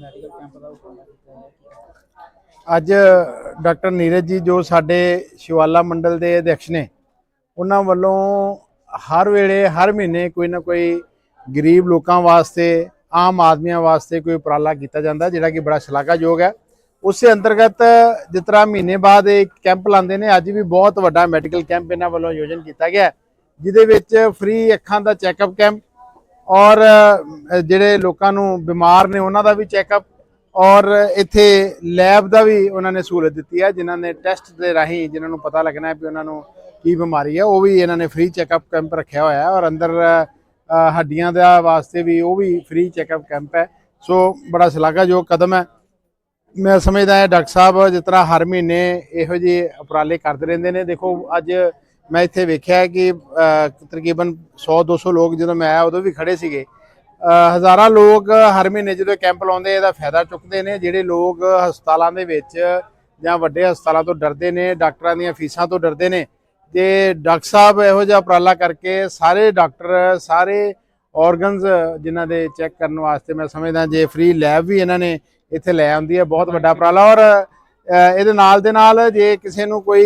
Medical camp ਦਾ ਉਪਰਾਲਾ ਕੀਤਾ ਹੈ। ਅੱਜ ਡਾਕਟਰ ਨੀਰਜ ਜੀ ਜੋ ਸਾਡੇ ਸ਼ਿਵਾਲਾ ਮੰਡਲ ਦੇ ਅਧਿਕਸ਼ ਨੇ, ਉਹਨਾਂ ਵੱਲੋਂ ਹਰ ਵੇਲੇ, ਹਰ ਮਹੀਨੇ ਕੋਈ ਨਾ ਕੋਈ ਗਰੀਬ ਲੋਕਾਂ ਵਾਸਤੇ, ਆਮ ਆਦਮੀਆਂ ਵਾਸਤੇ ਕੋਈ ਉਪਰਾਲਾ ਕੀਤਾ ਜਾਂਦਾ, ਜਿਹੜਾ ਕਿ ਬੜਾ ਸ਼ਲਾਘਾਯੋਗ ਹੈ। ਉਸੇ ਅੰਤਰਗਤ ਜਿਸ ਤਰ੍ਹਾਂ ਮਹੀਨੇ ਬਾਅਦ ਇੱਕ ਕੈਂਪ ਲਾਉਂਦੇ ਨੇ, ਅੱਜ ਵੀ ਬਹੁਤ ਵੱਡਾ ਮੈਡੀਕਲ ਕੈਂਪ ਇਹਨਾਂ ਵੱਲੋਂ ਆਯੋਜਨ ਕੀਤਾ ਗਿਆ ਜਿਹਦੇ ਵਿੱਚ ਫ੍ਰੀ ਅੱਖਾਂ ਦਾ ਚੈੱਕਅਪ ਕੈਂਪ ਔਰ ਜਿਹੜੇ ਲੋਕਾਂ ਨੂੰ ਬਿਮਾਰ ਨੇ, ਉਹਨਾਂ ਦਾ ਵੀ ਚੈੱਕਅਪ ਔਰ ਇੱਥੇ ਲੈਬ ਦਾ ਵੀ ਉਹਨਾਂ ਨੇ ਸਹੂਲਤ ਦਿੱਤੀ ਹੈ, ਜਿਨ੍ਹਾਂ ਨੇ ਟੈਸਟ ਦੇ ਰਾਹੀਂ ਜਿਨ੍ਹਾਂ ਨੂੰ ਪਤਾ ਲੱਗਣਾ ਹੈ ਵੀ ਉਹਨਾਂ ਨੂੰ ਕੀ ਬਿਮਾਰੀ ਹੈ, ਉਹ ਵੀ ਇਹਨਾਂ ਨੇ ਫ੍ਰੀ ਚੈੱਕਅਪ ਕੈਂਪ ਰੱਖਿਆ ਹੋਇਆ ਹੈ ਔਰ ਅੰਦਰ ਹੱਡੀਆਂ ਦਾ ਵਾਸਤੇ ਵੀ ਉਹ ਵੀ ਫ੍ਰੀ ਚੈੱਕਅਪ ਕੈਂਪ ਹੈ। ਸੋ, ਬੜਾ ਸ਼ਲਾਘਾਯੋਗ ਕਦਮ ਹੈ। ਮੈਂ ਸਮਝਦਾ ਹਾਂ ਡਾਕਟਰ ਸਾਹਿਬ, ਜਿਸ ਤਰ੍ਹਾਂ ਹਰ ਮਹੀਨੇ ਇਹੋ ਜਿਹੇ ਉਪਰਾਲੇ ਕਰਦੇ ਰਹਿੰਦੇ ਨੇ। ਦੇਖੋ, ਅੱਜ ਮੈਂ ਇੱਥੇ ਵੇਖਿਆ ਕਿ ਅ, ਤਕਰੀਬਨ 100 200 ਲੋਕ ਜਦੋਂ ਮੈਂ ਆਇਆ ਉਦੋਂ ਵੀ ਖੜੇ ਸੀਗੇ। ਹਜ਼ਾਰਾਂ ਲੋਕ ਹਰ ਮਹੀਨੇ ਜਦੋਂ ਕੈਂਪ ਲਾਉਂਦੇ ਇਹਦਾ ਫਾਇਦਾ ਚੁੱਕਦੇ ਨੇ। ਜਿਹੜੇ ਲੋਕ ਹਸਪਤਾਲਾਂ ਦੇ ਵਿੱਚ ਜਾਂ ਵੱਡੇ ਹਸਪਤਾਲਾਂ ਤੋਂ ਡਰਦੇ ਨੇ ਡਾਕਟਰਾਂ ਦੀਆਂ ਫੀਸਾਂ ਤੋਂ ਡਰਦੇ ਨੇ ਤੇ ਡਾਕਟਰ ਸਾਹਿਬ ਇਹੋ ਜਿਹਾ ਉਪਰਾਲਾ ਕਰਕੇ ਸਾਰੇ ਡਾਕਟਰ ਸਾਰੇ ਆਰਗਨਸ ਜਿਨ੍ਹਾਂ ਦੇ ਚੈੱਕ ਕਰਨ ਵਾਸਤੇ ਮੈਂ ਸਮਝਦਾ ਜੇ ਫ੍ਰੀ ਲੈਬ ਵੀ ਇਹਨਾਂ ਨੇ ਇੱਥੇ ਲੈ ਆਉਂਦੀ ਹੈ ਬਹੁਤ ਵੱਡਾ ਉਪਰਾਲਾ। ਔਰ ਇਹਦੇ ਨਾਲ ਦੇ ਨਾਲ ਜੇ ਕਿਸੇ ਨੂੰ ਕੋਈ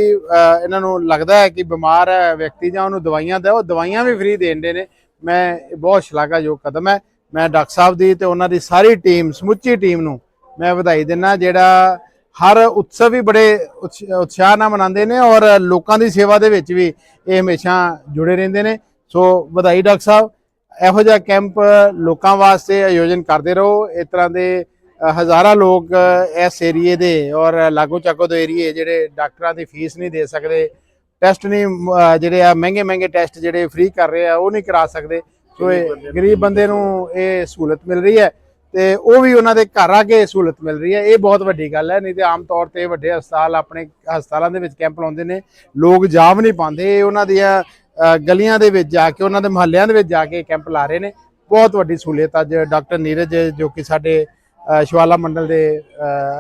ਇਹਨਾਂ ਨੂੰ ਲੱਗਦਾ ਹੈ ਕਿ ਬਿਮਾਰ ਹੈ ਵਿਅਕਤੀ ਜਾਂ ਉਹਨੂੰ ਦਵਾਈਆਂ ਦਾ, ਉਹ ਦਵਾਈਆਂ ਵੀ ਫ੍ਰੀ ਦੇਣਦੇ ਨੇ। ਮੈਂ ਇਹ ਬਹੁਤ ਸ਼ਲਾਘਾਯੋਗ ਕਦਮ ਹੈ। ਮੈਂ ਡਾਕਟਰ ਸਾਹਿਬ ਦੀ ਤੇ ਉਹਨਾਂ ਦੀ ਸਾਰੀ ਟੀਮ ਸਮੁੱਚੀ ਟੀਮ ਨੂੰ ਮੈਂ ਵਧਾਈ ਦਿੰਦਾ ਜਿਹੜਾ ਹਰ ਉਤਸਵ ਵੀ ਬੜੇ ਉਤਸ਼- ਉਤਸ਼ਾਹ ਨਾਲ ਮਨਾਉਂਦੇ ਨੇ ਔਰ ਲੋਕਾਂ ਦੀ ਸੇਵਾ ਦੇ ਵਿੱਚ ਵੀ ਇਹ ਹਮੇਸ਼ਾ ਜੁੜੇ ਰਹਿੰਦੇ ਨੇ। ਸੋ ਵਧਾਈ ਡਾਕਟਰ ਸਾਹਿਬ। ਇਹੋ ਜਿਹਾ ਕੈਂਪ ਲੋਕਾਂ ਵਾਸਤੇ ਆਯੋਜਨ ਕਰਦੇ ਰਹੋ। ਇਸ ਤਰ੍ਹਾਂ ਦੇ ਹਜ਼ਾਰਾਂ ਲੋਕ ਇਸ ਏਰੀਏ ਦੇ ਔਰ ਲਾਗੋ ਚਾਕੋ ਦੇ ਏਰੀਏ ਜਿਹੜੇ ਡਾਕਟਰਾਂ ਦੀ ਫੀਸ ਨਹੀਂ ਦੇ ਸਕਦੇ, ਟੈਸਟ ਨਹੀਂ ਜਿਹੜੇ ਆ ਮਹਿੰਗੇ ਮਹਿੰਗੇ ਟੈਸਟ ਜਿਹੜੇ ਫ੍ਰੀ ਕਰ ਰਹੇ ਆ, ਉਹ ਨਹੀਂ ਕਰਾ ਸਕਦੇ। ਸੋ ਗਰੀਬ ਬੰਦੇ ਨੂੰ ਇਹ ਸਹੂਲਤ ਮਿਲ ਰਹੀ ਹੈ ਤੇ ਉਹ ਵੀ ਉਹਨਾਂ ਦੇ ਘਰ ਆ ਕੇ ਸਹੂਲਤ ਮਿਲ ਰਹੀ ਹੈ। ਇਹ ਬਹੁਤ ਵੱਡੀ ਗੱਲ ਹੈ, ਨਹੀਂ ਤੇ ਆਮ ਤੌਰ ਤੇ ਵੱਡੇ ਹਸਪਤਾਲ ਆਪਣੇ ਹਸਪਤਾਲਾਂ ਦੇ ਵਿੱਚ ਕੈਂਪ ਲਾਉਂਦੇ ਨੇ, ਲੋਕ ਜਾ ਵੀ ਨਹੀਂ ਪਾਉਂਦੇ। ਉਹਨਾਂ ਦੀਆਂ ਗਲੀਆਂ ਦੇ ਵਿੱਚ ਜਾ ਕੇ, ਉਹਨਾਂ ਦੇ ਮੁਹੱਲਿਆਂ ਦੇ ਵਿੱਚ ਜਾ ਕੇ ਕੈਂਪ ਲਾ ਰਹੇ ਨੇ। ਬਹੁਤ ਵੱਡੀ ਸਹੂਲਤ ਅੱਜ ਡਾਕਟਰ ਨੀਰਜ, ਜੋ ਕਿ ਸਾਡੇ ਸ਼ਿਵਾਲਾ ਮੰਡਲ ਦੇ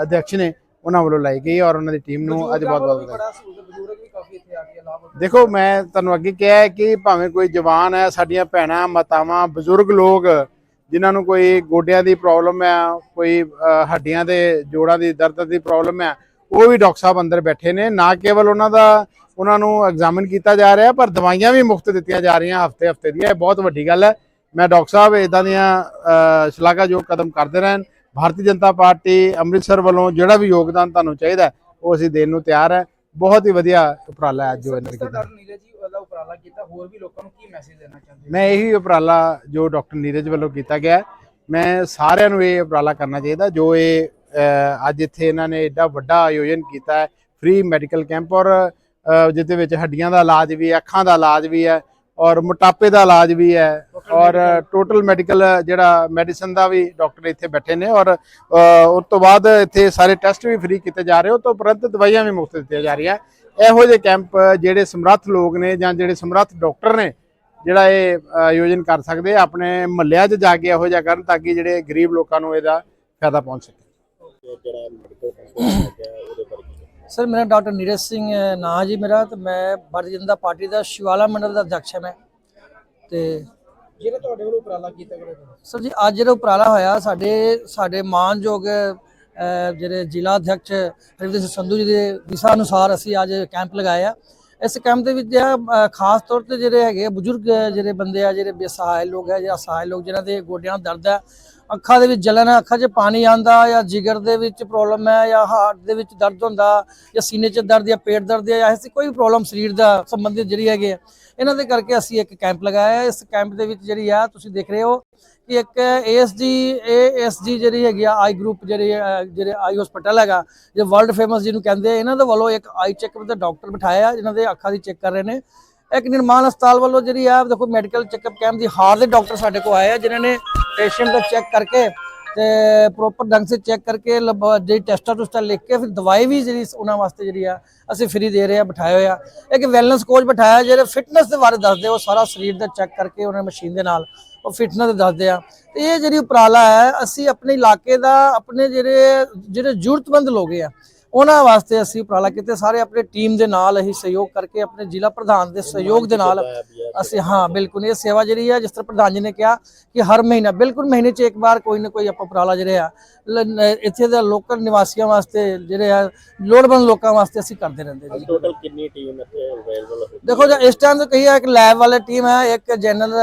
ਅਧਿਕਸ਼ ਨੇ ਉਹਨਾਂ ਵੱਲੋਂ ਲਾਈ ਗਈ ਔਰ ਉਹਨਾਂ ਦੀ ਟੀਮ ਨੂੰ ਅੱਜ ਬਹੁਤ ਬਹੁਤ ਵਧਾਈ ਦੇਖੋ ਮੈਂ ਤੁਹਾਨੂੰ ਅੱਗੇ ਕਿਹਾ ਹੈ ਕਿ ਭਾਵੇਂ ਕੋਈ ਜਵਾਨ ਹੈ ਸਾਡੀਆਂ ਭੈਣਾਂ ਮਾਤਾਵਾਂ ਬਜ਼ੁਰਗ ਲੋਕ ਜਿਨ੍ਹਾਂ ਨੂੰ ਕੋਈ ਗੋਡਿਆਂ ਦੀ ਪ੍ਰੋਬਲਮ ਹੈ ਕੋਈ ਹੱਡੀਆਂ ਦੇ ਜੋੜਾਂ ਦੀ ਦਰਦ ਦੀ ਪ੍ਰੋਬਲਮ ਹੈ ਉਹ ਵੀ ਡਾਕਟਰ ਸਾਹਿਬ ਅੰਦਰ ਬੈਠੇ ਨੇ ਨਾ ਕੇਵਲ ਉਹਨਾਂ ਦਾ ਉਹਨਾਂ ਨੂੰ ਐਗਜ਼ਾਮਿਨ ਕੀਤਾ ਜਾ ਰਿਹਾ ਪਰ ਦਵਾਈਆਂ ਵੀ ਮੁਫਤ ਦਿੱਤੀਆਂ ਜਾ ਰਹੀਆਂ ਹਫ਼ਤੇ ਹਫ਼ਤੇ ਦੀਆਂ ਇਹ ਬਹੁਤ ਵੱਡੀ ਗੱਲ ਹੈ। ਮੈਂ ਡਾਕਟਰ ਸਾਹਿਬ ਇਦਾਂ ਦੀਆਂ ਸ਼ਲਾਘਾਯੋਗ ਕਦਮ ਕਰਦੇ ਰਹਿਣ ਭਾਰਤੀ ਜਨਤਾ ਪਾਰਟੀ ਅੰਮ੍ਰਿਤਸਰ ਵੱਲੋਂ ਜਿਹੜਾ ਵੀ ਯੋਗਦਾਨ ਤੁਹਾਨੂੰ ਚਾਹੀਦਾ ਉਹ ਅਸੀਂ ਦੇਣ ਨੂੰ ਤਿਆਰ ਹੈ। ਬਹੁਤ ਹੀ ਵਧੀਆ ਉਪਰਾਲਾ ਹੈ ਅੱਜ ਜੋ ਇਹਨਾਂ ਨੇ ਕੀਤਾ। ਨੀਰਜ ਜੀ ਉਹਦਾ ਉਪਰਾਲਾ ਕੀਤਾ ਹੋਰ ਵੀ ਲੋਕਾਂ ਨੂੰ ਕੀ ਮੈਸੇਜ ਦੇਣਾ ਚਾਹੁੰਦੇ ਹੋ? ਮੈਂ ਇਹੀ ਉਪਰਾਲਾ ਜੋ ਡਾਕਟਰ ਨੀਰਜ ਵੱਲੋਂ ਕੀਤਾ ਗਿਆ ਮੈਂ ਸਾਰਿਆਂ ਨੂੰ ਇਹ ਉਪਰਾਲਾ ਕਰਨਾ ਚਾਹੀਦਾ ਜੋ ਇਹ ਅੱਜ ਇੱਥੇ ਇਹਨਾਂ ਨੇ ਐਡਾ ਵੱਡਾ ਆਯੋਜਨ ਕੀਤਾ ਹੈ ਫ੍ਰੀ ਮੈਡੀਕਲ ਕੈਂਪ ਔਰ ਜਿਹਦੇ ਵਿੱਚ ਹੱਡੀਆਂ ਦਾ ਇਲਾਜ ਵੀ ਹੈ ਅੱਖਾਂ ਦਾ ਇਲਾਜ ਵੀ ਹੈ ਔਰ ਮੋਟਾਪੇ ਦਾ ਇਲਾਜ ਵੀ ਹੈ। ਔਰ ਟੋਟਲ ਮੈਡੀਕਲ ਜਿਹੜਾ ਮੈਡੀਸਨ ਦਾ ਵੀ ਡਾਕਟਰ ਇੱਥੇ ਬੈਠੇ ਨੇ ਔਰ ਅਹ, ਉਸ ਤੋਂ ਬਾਅਦ ਇੱਥੇ ਸਾਰੇ ਟੈਸਟ ਵੀ ਫ੍ਰੀ ਕੀਤੇ ਜਾ ਰਹੇ ਹੋ ਤੋਂ ਉਪਰੰਤ ਦਵਾਈਆਂ ਵੀ ਮੁਫਤ ਦਿੱਤੀਆਂ ਜਾ ਰਹੀਆਂ। ਇਹੋ ਜਿਹੇ ਕੈਂਪ ਜਿਹੜੇ ਸਮਰੱਥ ਲੋਕ ਨੇ ਜਾਂ ਜਿਹੜੇ ਸਮਰੱਥ ਡਾਕਟਰ ਨੇ ਜਿਹੜਾ ਇਹ ਆਯੋਜਨ ਕਰ ਸਕਦੇ ਆਪਣੇ ਮਹੱਲਿਆਂ 'ਚ ਜਾ ਕੇ ਇਹੋ ਜਿਹਾ ਕਰਨ ਤਾਂ ਕਿ ਜਿਹੜੇ ਗਰੀਬ ਲੋਕਾਂ ਨੂੰ ਇਹਦਾ ਫਾਇਦਾ ਪਹੁੰਚ ਸਕੇ। ਸਰ ਮੇਰਾ ਡਾਕਟਰ ਨੀਰਜ ਸਿੰਘ ਅ, ਨਾਂ ਜੀ ਮੇਰਾ ਤੇ ਮੈਂ ਭਾਰਤੀ ਜਨਤਾ ਪਾਰਟੀ ਦਾ ਸ਼ਿਵਾਲਾ ਮੰਡਲ ਦਾ ਅਧਿਕਸ਼ ਹਾਂ ਮੈਂ। ਤੇ ਜਿਹੜਾ ਤੁਹਾਡੇ ਵੱਲੋਂ ਉਪਰਾਲਾ ਕੀਤਾ ਗਿਆ ਸਰ ਜੀ, ਅੱਜ ਜਿਹੜਾ ਉਪਰਾਲਾ ਹੋਇਆ, ਸਾਡੇ ਸਾਡੇ ਮਾਨਯੋਗ ਜਿਹੜੇ ਜ਼ਿਲ੍ਹਾ ਅਧਿਕਸ਼ ਰਵਿੰਦਰ ਸਿੰਘ ਸੰਧੂ ਜੀ ਦੇ ਦਿਸ਼ਾ ਅਨੁਸਾਰ ਅਸੀਂ ਅੱਜ ਕੈਂਪ ਲਗਾਇਆ ਇਸ ਕੈਂਪ ਦੇ ਵਿੱਚ ਖਾਸ ਤੌਰ ਤੇ ਜਿਹੜੇ ਹੈਗੇ ਬਜ਼ੁਰਗ ਜਿਹੜੇ ਬੰਦੇ ਆ, ਜਿਹੜੇ ਬੇਸਹਾਇ ਲੋਕ ਹੈ ਜਾਂ ਅਸਹਾਇ ਲੋਕ, ਜਿਨ੍ਹਾਂ ਦੇ ਗੋਡਿਆਂ ਦਾ ਦਰਦ ਹੈ ਅੱਖਾਂ ਦੇ ਵਿੱਚ ਜਲਨ ਹੈ ਅੱਖਾਂ 'ਚ ਪਾਣੀ ਆਂਦਾ ਜਾਂ ਜਿਗਰ ਦੇ ਵਿੱਚ ਪ੍ਰੋਬਲਮ ਹੈ ਜਾਂ ਹਾਰਟ ਦੇ ਵਿੱਚ ਦਰਦ ਹੁੰਦਾ ਜਾਂ ਸੀਨੇ 'ਚ ਦਰਦ ਜਾਂ ਪੇਟ ਦਰਦ ਜਾਂ ਐਸੀ ਕੋਈ ਪ੍ਰੋਬਲਮ ਸਰੀਰ ਦਾ ਸੰਬੰਧਿਤ ਜਿਹੜੀ ਹੈਗੇ ਆ, ਇਹਨਾਂ ਦੇ ਕਰਕੇ ਅਸੀਂ ਇੱਕ ਕੈਂਪ ਲਗਾਇਆ ਹੈ। ਇਸ ਕੈਂਪ ਦੇ ਵਿੱਚ ਜਿਹੜੀ ਆ ਤੁਸੀਂ ਦੇਖ ਰਹੇ ਹੋ ਕਿ ਇੱਕ ਏਐਸਜੀ ਏਐਸਜੀ ਜਿਹੜੀ ਹੈਗੀ ਆ ਆਈ ਗਰੁੱਪ ਜਿਹੜੀ ਜਿਹੜੇ ਆਈ ਹਸਪੀਟਲ ਹੈਗਾ ਜੇ ਵਰਲਡ ਫੇਮਸ ਜਿਹਨੂੰ ਕਹਿੰਦੇ ਇਹਨਾਂ ਦੇ ਵੱਲੋਂ ਇੱਕ ਆਈ ਚੈੱਕਅਪ ਦਾ ਡਾਕਟਰ ਬਿਠਾਇਆ ਜਿਨ੍ਹਾਂ ਦੇ ਅੱਖਾਂ ਦੀ ਚੈੱਕ ਕਰ ਰਹੇ ਨੇ। ਇੱਕ ਨਿਰਮਾਣ ਹਸਪਤਾਲ ਵੱਲੋਂ ਜਿਹੜੀ ਆ ਦੇਖੋ ਮੈਡੀਕਲ ਚੈੱਕਅਪ ਕੈਂਪ ਦੀ ਹਾਰ ਦੇ ਡਾਕਟਰ ਸਾਡੇ ਕੋਲ ਆਏ ਆ ਜਿਨ੍ਹਾਂ ਨੇ ਪੇਸ਼ੈਂਟ ਦਾ ਚੈੱਕ ਕਰਕੇ ਤੇ ਪ੍ਰੋਪਰ ਢੰਗ ਸੇ ਚੈੱਕ ਕਰਕੇ ਲਬ- ਜਿਹੜੀ ਟੈਸਟਾਂ ਟੁਸਟਾਂ ਲਿਖ ਕੇ ਫਿਰ ਦਵਾਈ ਵੀ ਜਿਹੜੀ ਉਹਨਾਂ ਵਾਸਤੇ ਜਿਹੜੀ ਆ ਅਸੀਂ ਫ੍ਰੀ ਦੇ ਰਹੇ ਆ ਬਿਠਾਏ ਹੋਏ ਆ। ਇੱਕ ਵੈਲਨੈਸ ਕੋਚ ਬਿਠਾਇਆ ਜਿਹੜੇ ਫਿਟਨੈਸ ਦੇ ਬਾਰੇ ਦੱਸਦੇ ਆ, ਉਹ ਸਾਰਾ ਸਰੀਰ ਦਾ ਚੈੱਕ ਕਰਕੇ ਉਹਨਾਂ ਮਸ਼ੀਨ ਦੇ ਨਾਲ ਉਹ ਫਿਟਨੈਸ ਦੱਸਦੇ ਆ। ਤੇ ਇਹ ਜਿਹੜੀ ਉਪਰਾਲਾ ਹੈ ਅਸੀਂ ਆਪਣੇ ਇਲਾਕੇ ਦਾ ਆਪਣੇ ਜਿਹੜੇ ਜਿਹੜੇ ਜ਼ਰੂਰਤਮੰਦ ਲੋਕ ਆ ਉਹਨਾਂ ਵਾਸਤੇ ਅਸੀਂ ਉਪਰਾਲਾ ਕੀਤੇ। ਸਾਰੇ ਆਪਣੇ ਟੀਮ ਦੇ ਨਾਲ ਅਸੀਂ ਸਹਿਯੋਗ ਕਰਕੇ ਆਪਣੇ ਜ਼ਿਲ੍ਹਾ ਪ੍ਰਧਾਨ ਦੇ ਸਹਿਯੋਗ ਦੇ ਨਾਲ ਅਸੀਂ ਹਾਂ ਬਿਲਕੁਲ। ਇਹ ਸੇਵਾ ਜਿਹੜੀ ਹੈ ਜਿਸ ਤਰ੍ਹਾਂ ਪ੍ਰਧਾਨ ਜੀ ਨੇ ਕਿਹਾ ਕਿ ਹਰ ਮਹੀਨਾ ਬਿਲਕੁਲ ਮਹੀਨੇ 'ਚ ਇੱਕ ਵਾਰ ਕੋਈ ਨਾ ਕੋਈ ਆਪਾਂ ਉਪਰਾਲਾ ਜਿਹੜੇ ਆ ਇੱਥੇ ਦੇ ਲੋਕਲ ਨਿਵਾਸੀਆਂ ਵਾਸਤੇ ਜਿਹੜੇ ਆ ਲੋੜਵੰਦ ਲੋਕਾਂ ਵਾਸਤੇ ਅਸੀਂ ਕਰਦੇ ਰਹਿੰਦੇ ਜੀ। ਟੋਟਲ ਕਿੰਨੀ ਟੀਮ ਇੱਥੇ ਅਵੇਲੇਬਲ ਦੇਖੋ ਜੀ ਇਸ ਟਾਈਮ ਤੇ ਕਹੀ ਹੈ ਇੱਕ ਲੈਬ ਵਾਲਾ ਟੀਮ ਹੈ ਇੱਕ ਜਨਰਲ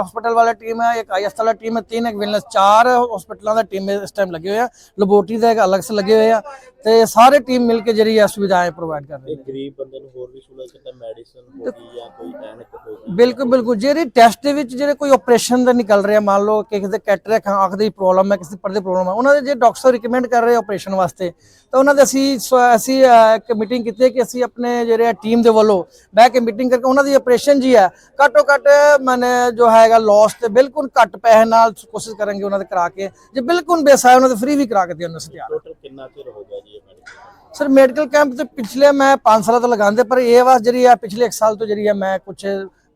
ਹਸਪੀਟਲ ਵਾਲਾ ਟੀਮ ਹੈ ਇੱਕ ਆਈਐਸ ਵਾਲਾ ਟੀਮ ਹੈ ਤਿੰਨ ਇੱਕ ਵੈਲਨੈਸ ਚਾਰ ਹਸਪੀਟਲਾਂ ਦਾ ਟੀਮ ਇਸ ਟਾਈਮ ਲੱਗੇ ਹੋਏ ਆ। ਲੈਬੋਰਟਰੀ ਦਾ ਇੱਕ ਅਲੱਗ ਸੇ ਲੱਗੇ ਹੋਏ ਆ ਤੇ ਸਾਰੇ ਟੀਮ ਮਿਲ ਕੇ ਜਿਹੜੀ ਆ ਸੁਵਿਧਾਵਾਂ ਪ੍ਰੋਵਾਈਡ ਕਰ ਨੇ। ਗਰੀਬ ਬੰਦੇ ਨੂੰ ਹੋਰ ਵੀ ਸਹੂਲਤ ਕਿਤੇ ਮੈਡੀਸਨ ਹੋ ਗਈ ਜਾਂ ਕੋਈ ਐਨਕ ਹੋ ਬਿਲਕੁਲ ਬਿਲਕੁਲ ਜਿਹੜੇ ਟੈਸਟ ਦੇ ਵਿੱਚ ਜਿਹੜੇ ਕੋਈ ਆਪਰੇਸ਼ਨ ਦਾ ਨਿਕਲ ਰਿਹਾ ਮੰਨ ਲਓ ਕਿ ਕਿਸੇ ਦੇ ਕੈਟਰੈਕ ਅੱਖ ਦੀ ਪ੍ਰੋਬਲਮ ਹੈ ਕਿਸੇ ਪਰਦੇ ਪ੍ਰੋਬਲਮ ਹੈ ਉਹਨਾਂ ਦੇ ਜੇ ਡਾਕਟਰ ਰਿਕਮੈਂਡ ਕਰ ਰਹੇ ਆਪਰੇਸ਼ਨ ਵਾਸਤੇ ਤਾਂ ਉਹਨਾਂ ਦੇ ਅਸੀਂ ਅਸੀਂ ਇੱਕ ਮੀਟਿੰਗ ਕੀਤੀ ਹੈ ਕਿ ਅਸੀਂ ਆਪਣੇ ਜਿਹੜੇ ਟੀਮ ਦੇ ਵੱਲੋਂ ਬਹਿ ਕੇ ਮੀਟਿੰਗ ਕਰਕੇ ਉਹਨਾਂ ਦੀ ਆਪਰੇਸ਼ਨ ਜੀ ਹੈ ਘੱਟੋ ਘੱਟ ਮਨ ਜੋ ਹੈਗਾ ਲਾਸ ਤੇ ਬਿਲਕੁਲ ਘੱਟ ਪੈਸੇ ਨਾਲ ਕੋਸ਼ਿਸ਼ ਕਰਾਂਗੇ ਉਹਨਾਂ ਦੇ ਕਰਾ ਕੇ ਜੇ ਬਿਲਕੁਲ ਬੇਸਾਇਆ ਉਹਨਾਂ ਦੇ ਫ੍ਰੀ ਵੀ ਕਰਾ ਕੇ ਦੇਣ ਅਸੀਂ ਤਿਆਰ। ਟੋਟਲ ਕਿੰਨਾ ਚਿਰ ਹੋ ਗਿਆ ਜੀ ਇਹ ਮੈਡੀਕਲ ਸਰ ਮੈਡੀਕਲ ਕੈਂਪ ਤੇ ਪਿਛਲੇ ਮੈਂ 5 ਸਾਲਾਂ ਤੋਂ ਲਗਾਉਂਦੇ ਪਰ ਇਹ ਵਾਰ ਜਿਹੜੀ ਆ ਪਿਛਲੇ 1 ਸਾਲ ਤੋਂ ਜਿਹੜੀ ਆ ਮੈਂ ਕੁਝ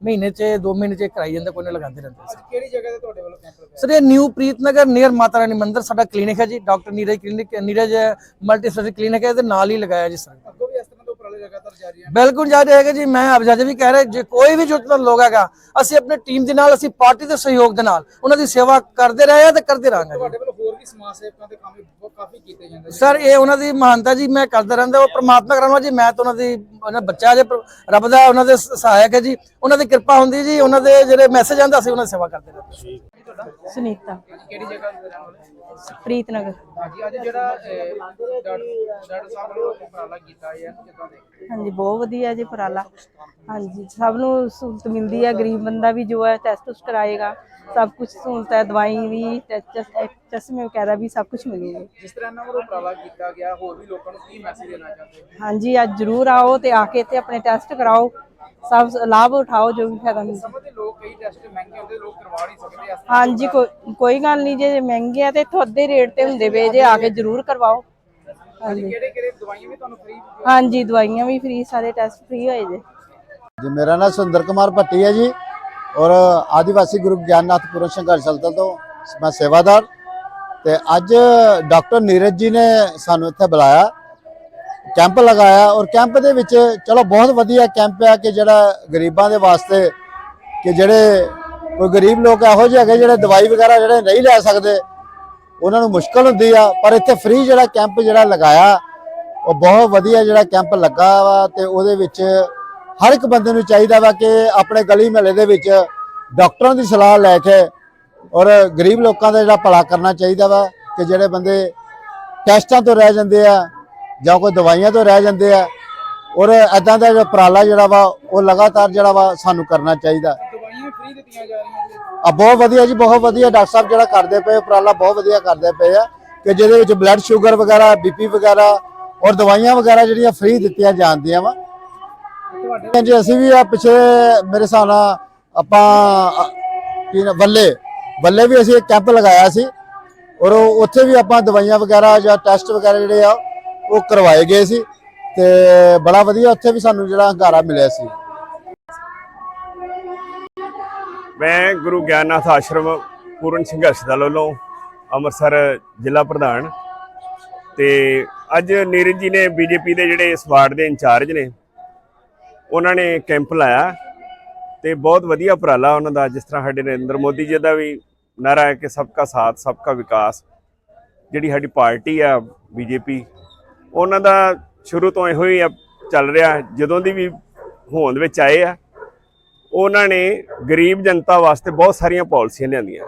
ਮਹੀਨੇ 'ਚ 2 ਮਹੀਨੇ 'ਚ ਕਰਾਈ ਜਾਂਦਾ ਕੋਈ ਨਾ ਲਗਾਉਂਦੇ ਰਹਿੰਦੇ ਸੀ ਕਿਹੜੀ ਜਗ੍ਹਾ ਤੇ ਤੁਹਾਡੇ ਵੱਲੋਂ ਕੈਂਪ ਲਗਾਇਆ ਸਰ ਇਹ ਨਿਊ ਪ੍ਰੀਤਨਗਰ ਨੀਅਰ ਮਾਤਾ ਰਾਣੀ ਮੰਦਿਰ ਸਾਡਾ ਕਲੀਨਿਕ ਹੈ ਜੀ doctor Neeraj clinic Neeraj multi speciality clinic ਹੈ ਇਹਦੇ ਨਾਲ ਹੀ ਲਗਾਇਆ ਜੀ ਸਰ। ਅੱਗੋਂ ਵੀ ਇਸ ਤਰ੍ਹਾਂ ਦੇ ਉਪਰਾਲੇ ਲਗਾਤਾਰ ਜਾਰੀ ਹਨ ਬਿਲਕੁਲ ਜਾ ਰਿਹਾ ਹੈਗਾ ਜੀ ਮੈਂ ਅਬ ਜਦ ਵੀ ਕਹਿ ਰਿਹਾ ਜੇ ਕੋਈ ਵੀ ਜ਼ਰੂਰਤਮੰਦ ਲੋਕ ਹੈਗਾ ਅਸੀਂ ਆਪਣੀ ਟੀਮ ਦੇ ਨਾਲ ਅਸੀਂ ਪਾਰਟੀ ਦੇ ਸਹਿਯੋਗ ਦੇ ਨਾਲ ਉਹਨਾਂ ਦੀ ਸੇਵਾ ਕਰਦੇ ਰਹੇ ਆ ਤੇ ਕਰਦੇ ਰਹਾਂਗੇ ਜੀ। ਵੀ ਸਮਾਜ ਸੇਵਕਾਂ ਦੇ ਕੰਮ ਵੀ ਬਹੁਤ ਕਾਫੀ ਕੀਤੇ ਜਾਂਦੇ ਜੀ ਸਰ ਇਹ ਉਹਨਾਂ ਦੀ ਮਹਾਨਤਾ ਜੀ ਮੈਂ ਕਰਦਾ ਰਹਿੰਦਾ ਉਹ ਪ੍ਰਮਾਤਮਾ ਕਰਾਉਣਾ ਜੀ ਮੈਂ ਤਾਂ ਉਹਨਾਂ ਦੀ ਉਹਨਾਂ ਬੱਚਾ ਜੇ ਰੱਬ ਦਾ ਉਹਨਾਂ ਦੇ ਸ- ਸਹਾਇਕ ਹੈ ਜੀ ਉਹਨਾਂ ਦੀ ਕਿਰਪਾ ਹੁੰਦੀ ਜੀ ਉਹਨਾਂ ਦੇ ਜਿਹੜੇ ਮੈਸੇਜ ਆਉਂਦਾ ਅਸੀਂ ਉਹਨਾਂ ਦੀ ਸੇਵਾ ਕਰਦੇ ਰਹਿੰਦੇ ਸੁਨੀਤਾ। ਕਿਹੜੀ ਜਗ੍ਹਾ ਤੇ ਰਹਿਣ ਵਾਲੇ? ਪ੍ਰੀਤਨਗਰ ਹਾਂਜੀ ਅੱਜ ਜਿਹੜਾ ਡਾਕਟਰ ਸਾਹਿਬ ਵੱਲੋਂ ਉਪਰਾਲਾ ਕੀਤਾ ਹੈ ਕਿੱਦਾਂ ਦੇਖਦੇ ਹਾਂਜੀ ਬਹੁਤ ਵਧੀਆ ਜੀ ਉਪਰਾਲਾ। ਹਾਂਜੀ ਸਭ ਨੂੰ ਸਹੂਲਤ ਮਿਲਦੀ ਹੈ ਗਰੀਬ ਬੰਦਾ ਵੀ ਜੋ ਹੈ ਟੈਸਟ ਟੁਸਟ ਕਰਾਏਗਾ। ਸਭ ਕੁਝ ਸਹੂਲਤ ਹੈ ਦਵਾਈ ਵੀ ਟੈਸਟ ਚਸ਼ਮੇ ਵਗੈਰਾ ਵੀ ਸਭ ਕੁਝ ਮਿਲੇਗਾ। ਜਿਸ ਤਰ੍ਹਾਂ ਇਹਨਾਂ ਵੱਲੋਂ ਉਪਰਾਲਾ ਕੀਤਾ ਗਿਆ ਹੋਰ ਵੀ ਲੋਕਾਂ ਨੂੰ ਕੀ ਮੈਸੇਜ ਦੇਣਾ ਚਾਹੁੰਦੇ ਹਾਂਜੀ ਅੱਜ ਜ਼ਰੂਰ ਆਓ ਤੇ ਆ ਕੇ ਇੱਥੇ ਆਪਣੇ ਟੈਸਟ ਕਰਾਓ। ਸਭ ਲਾਭ ਉਠਾਓ ਜੋ ਵੀ ਫਾਇਦਾ ਮਿਲਦਾ। ਸਮਝਦੇ ਲੋਕ ਕਈ ਟੈਸਟ ਮਹਿੰਗੇ ਹੁੰਦੇ ਲੋਕ ਕਰਵਾ ਨਹੀਂ ਸਕਦੇ ਇਸ ਹਾਂਜੀ ਕੋਈ ਕੋਈ ਗੱਲ ਨਹੀਂ ਜੇ ਮਹਿੰਗੇ ਆ ਤੇ ਇੱਥੋਂ ਅੱਧੇ ਰੇਟ ਤੇ ਹੁੰਦੇ ਵੇ ਜੇ ਆ ਕੇ ਜ਼ਰੂਰ ਕਰਵਾਓ। ਹਾਂਜੀ। ਕਿਹੜੇ ਕਿਹੜੇ ਦਵਾਈਆਂ ਵੀ ਤੁਹਾਨੂੰ ਫ੍ਰੀ ਹਾਂਜੀ ਦਵਾਈਆਂ ਵੀ ਫ੍ਰੀ ਸਾਰੇ ਟੈਸਟ ਫ੍ਰੀ ਹੋਏ ਜੇ। ਜੀ ਮੇਰਾ ਨਾਮ ਸੁੰਦਰ ਕੁਮਾਰ ਭੱਟੀ ਹੈ ਜੀ ਔਰ ਆਦੀਵਾਸੀ ਗਰੁੱਪ ਗਿਆਨਨਾਥ ਪੁਰਨ ਸੰਘਰਸ਼ ਸਲਤਨ ਤੋਂ ਮੈਂ ਸੇਵਾਦਾਰ। ਤੇ ਅੱਜ ਡਾਕਟਰ ਨੀਰਜ ਜੀ ਨੇ ਸਾਨੂੰ ਇੱਥੇ ਬੁਲਾਇਆ। ਕੈਂਪ ਲਗਾਇਆ ਔਰ ਕੈਂਪ ਦੇ ਵਿੱਚ ਚਲੋ ਬਹੁਤ ਵਧੀਆ ਕੈਂਪ ਆ ਕਿ ਜਿਹੜਾ ਗਰੀਬਾਂ ਦੇ ਵਾਸਤੇ ਕਿ ਜਿਹੜੇ ਕੋਈ ਗਰੀਬ ਲੋਕ ਇਹੋ ਜਿਹੇ ਹੈਗੇ ਜਿਹੜੇ ਦਵਾਈ ਵਗੈਰਾ ਜਿਹੜੇ ਨਹੀਂ ਲੈ ਸਕਦੇ, ਉਹਨਾਂ ਨੂੰ ਮੁਸ਼ਕਲ ਹੁੰਦੀ ਆ, ਪਰ ਇੱਥੇ ਫ੍ਰੀ ਜਿਹੜਾ ਕੈਂਪ ਜਿਹੜਾ ਲਗਾਇਆ, ਉਹ ਬਹੁਤ ਵਧੀਆ ਜਿਹੜਾ ਕੈਂਪ ਲੱਗਾ ਵਾ ਤੇ ਉਹਦੇ ਵਿੱਚ ਹਰ ਇੱਕ ਬੰਦੇ ਨੂੰ ਚਾਹੀਦਾ ਵਾ ਕਿ ਆਪਣੇ ਗਲੀ ਮਹੱਲੇ ਦੇ ਵਿੱਚ ਡਾਕਟਰਾਂ ਦੀ ਸਲਾਹ ਲੈ ਕੇ ਔਰ ਗਰੀਬ ਲੋਕਾਂ ਦਾ ਜਿਹੜਾ ਭਲਾ ਕਰਨਾ ਚਾਹੀਦਾ ਵਾ ਕਿ ਜਿਹੜੇ ਬੰਦੇ ਟੈਸਟਾਂ ਤੋਂ ਰਹਿ ਜਾਂਦੇ ਆ ਜਾਂ ਕੋਈ ਦਵਾਈਆਂ ਤੋਂ ਰਹਿ ਜਾਂਦੇ ਆ ਔਰ ਐਦਾਂ ਦਾ ਜਿਹੜਾ ਉਪਰਾਲਾ ਜਿਹੜਾ ਵਾ ਉਹ ਲਗਾਤਾਰ ਜਿਹੜਾ ਵਾ ਸਾਨੂੰ ਕਰਨਾ ਚਾਹੀਦਾ। ਦਵਾਈਆਂ ਫ੍ਰੀ ਦਿੱਤੀਆਂ ਜਾ ਰਹੀਆਂ ਜੀ ਆ ਬਹੁਤ ਵਧੀਆ ਜੀ ਬਹੁਤ ਵਧੀਆ ਡਾਕਟਰ ਸਾਹਿਬ ਜਿਹੜਾ ਕਰਦੇ ਪਏ ਉਪਰਾਲਾ ਬਹੁਤ ਵਧੀਆ ਕਰਦੇ ਪਏ ਆ ਕਿ ਜਿਹਦੇ ਵਿੱਚ ਬਲੱਡ ਸ਼ੂਗਰ ਵਗੈਰਾ ਬੀਪੀ ਵਗੈਰਾ ਔਰ ਦਵਾਈਆਂ ਵਗੈਰਾ ਜਿਹੜੀਆਂ ਫ੍ਰੀ ਦਿੱਤੀਆਂ ਜਾਂਦੀਆਂ ਵਾ। ਤੁਹਾਡੇ ਜੀ ਅਸੀਂ ਵੀ ਆ ਪਿਛੇ ਮੇਰੇ ਹਿਸਾਬ ਨਾਲ ਆਪਾਂ ਕੀ ਨਾ ਵੱਲੇ ਵੱਲੇ ਵੀ ਅਸੀਂ ਇੱਕ ਕੈਂਪ ਲਗਾਇਆ ਸੀ ਔਰ ਉੱਥੇ ਵੀ ਆਪਾਂ ਦਵਾਈਆਂ ਵਗੈਰਾ ਜਾਂ ਟੈਸਟ ਵਗੈਰਾ ਜਿਹੜੇ ਆ ਉਹ ਕਰਵਾਏ ਗਏ ਸੀ ਤੇ ਬੜਾ ਵਧੀਆ ਉੱਥੇ ਵੀ ਸਾਨੂੰ ਜਿਹੜਾ ਹੰਗਾਰਾ ਮਿਲਿਆ ਸੀ। ਮੈਂ ਗੁਰੂ ਗਿਆਨਨਾਥ ਆਸ਼ਰਮ ਪੂਰਨ ਸੰਘਰਸ਼ ਦਲ ਵੱਲੋਂ ਅੰਮ੍ਰਿਤਸਰ ਜ਼ਿਲ੍ਹਾ ਪ੍ਰਧਾਨ ਤੇ ਅੱਜ ਨੀਰਜ ਜੀ ਨੇ ਬੀਜੇਪੀ ਦੇ ਜਿਹੜੇ ਇਸ ਵਾਰਡ ਦੇ ਇੰਚਾਰਜ ਨੇ, ਉਹਨਾਂ ਨੇ ਕੈਂਪ ਲਾਇਆ ਤੇ ਬਹੁਤ ਵਧੀਆ ਉਪਰਾਲਾ ਉਹਨਾਂ ਦਾ, ਜਿਸ ਤਰ੍ਹਾਂ ਸਾਡੇ ਨਰਿੰਦਰ ਮੋਦੀ ਜੀ ਦਾ ਵੀ ਨਾਰਾ ਹੈ ਕਿ ਸਭ ਸਬਕਾ ਸਾਥ ਸਭ ਸਬਕਾ ਵਿਕਾਸ, ਜਿਹੜੀ ਸਾਡੀ ਪਾਰਟੀ ਆ ਬੀਜੇਪੀ ਉਹਨਾਂ ਦਾ ਸ਼ੁਰੂ ਤੋਂ ਇਹੋ ਹੀ ਆ- ਚੱਲ ਰਿਹਾ, ਜਦੋਂ ਦੀ ਵੀ ਹੋਂਦ ਵਿੱਚ ਆਏ ਆ, ਉਹਨਾਂ ਨੇ ਗਰੀਬ ਜਨਤਾ ਵਾਸਤੇ ਬਹੁਤ ਸਾਰੀਆਂ ਪਾਲਿਸੀਆਂ ਲਿਆਂਦੀਆਂ।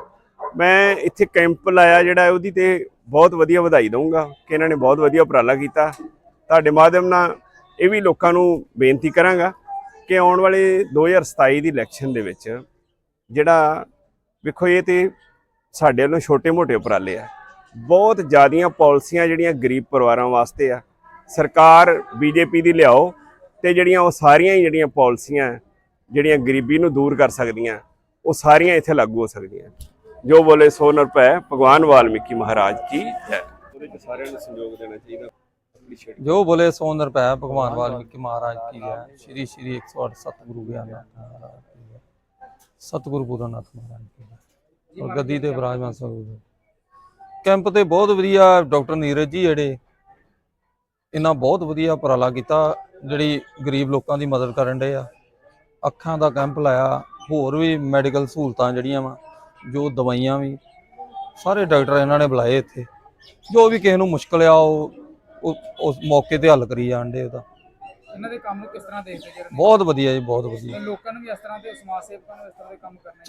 ਮੈਂ ਇੱਥੇ ਕੈਂਪ ਲਾਇਆ ਜਿਹੜਾ ਉਹਦੀ ਤੇ ਬਹੁਤ ਵਧੀਆ ਵਧਾਈ ਦਊਂਗਾ, ਕਿ ਇਹਨਾਂ ਨੇ ਬਹੁਤ ਵਧੀਆ ਉਪਰਾਲਾ ਕੀਤਾ। ਤੁਹਾਡੇ ਮਾਧਿਅਮ ਨਾਲ ਇਹ ਵੀ ਲੋਕਾਂ ਨੂੰ ਬੇਨਤੀ ਕਰਾਂਗਾ ਕਿ ਆਉਣ ਵਾਲੇ 2027 ਦੀ ਇਲੈਕਸ਼ਨ ਦੇ ਵਿੱਚ ਜਿਹੜਾ, ਵੇਖੋ ਇਹ ਤੇ ਸਾਡੇ ਵੱਲੋਂ ਛੋਟੇ-ਮੋਟੇ ਉਪਰਾਲੇ ਆ। ਬਹੁਤ ਜ਼ਿਆਦੀਆਂ ਪਾਲਿਸੀਆਂ ਜਿਹੜੀਆਂ ਗਰੀਬ ਪਰਿਵਾਰਾਂ ਵਾਸਤੇ ਆ। ਸਰਕਾਰ ਬੀਜੇਪੀ ਦੀ ਲਿਆਓ ਤੇ ਜਿਹੜੀਆਂ ਉਹ ਸਾਰੀਆਂ ਹੀ ਜਿਹੜੀਆਂ ਪਾਲਿਸੀਆਂ ਜਿਹੜੀਆਂ ਗਰੀਬੀ ਨੂੰ ਦੂਰ ਕਰ ਸਕਦੀਆਂ, ਉਹ ਸਾਰੀਆਂ ਇੱਥੇ ਲਾਗੂ ਹੋ ਸਕਦੀਆਂ। ਜੋ ਬੋਲੇ ਸੋ ਨਰ ਭਗਵਾਨ ਵਾਲਮੀਕੀ ਮਹਾਰਾਜ ਜੀ ਜੈ। ਉਹਦੇ ਚ ਸਾਰਿਆਂ ਨੂੰ ਸੰਯੋਗ ਦੇਣਾ ਚਾਹੀਦਾ ਜੋ ਬੋਲੇ ਸੋ ਨਿਰਭੈ ਭਗਵਾਨ ਵਾਲਮੀਕੀ ਮਹਾਰਾਜ ਕੀ ਹੈ ਸ਼੍ਰੀ ਸ਼੍ਰੀ 108 ਸਤਿਗੁਰੂ ਗਿਆਨਨਾਥ ਮਹਾਰਾਜ ਕੀ ਹੈ ਸਤਿਗੁਰੂ ਪੂਰਨਨਾਥ ਮਹਾਰਾਜ ਕੀ ਹੈ ਔਰ ਗੱਦੀ ਤੇ ਵਿਰਾਜਮਾਨ ਸਤਿਗੁਰੂ ਕੈਂਪ ਤੇ ਬਹੁਤ ਵਧੀਆ ਡਾਕਟਰ ਨੀਰਜ ਜੀ ਜਿਹੜੇ ਇਹਨਾਂ ਬਹੁਤ ਵਧੀਆ ਉਪਰਾਲਾ ਕੀਤਾ ਜਿਹੜੀ ਗਰੀਬ ਲੋਕਾਂ ਦੀ ਮਦਦ ਕਰਨ ਦੇ ਆ। ਅੱਖਾਂ ਦਾ ਕੈਂਪ ਲਾਇਆ ਹੋਰ ਵੀ ਮੈਡੀਕਲ ਸਹੂਲਤਾਂ ਜਿਹੜੀਆਂ ਵਾ ਜੋ ਦਵਾਈਆਂ ਵੀ ਸਾਰੇ ਡਾਕਟਰ ਇਹਨਾਂ ਨੇ ਬੁਲਾਏ ਇੱਥੇ। ਜੋ ਵੀ ਕਿਸੇ ਨੂੰ ਮੁਸ਼ਕਲ ਆ ਉਹ ਉਸ ਮੌਕੇ ਤੇ ਹੱਲ ਕਰੀ ਜਾਂਦੇ ਉਹਦਾ। ਇਹਨਾਂ ਦੇ ਕੰਮ ਨੂੰ ਕਿਸ ਤਰ੍ਹਾਂ ਦੇਖਦੇ ਜਿਹੜੇ ਬਹੁਤ ਵਧੀਆ ਜੀ ਬਹੁਤ ਵਧੀਆ। ਲੋਕਾਂ ਨੂੰ ਵੀ ਇਸ ਤਰ੍ਹਾਂ ਦੇ ਸਮਾਜ ਸੇਵਕਾਂ ਨੂੰ ਇਸ ਤਰ੍ਹਾਂ ਦੇ ਕੰਮ ਕਰਨੇ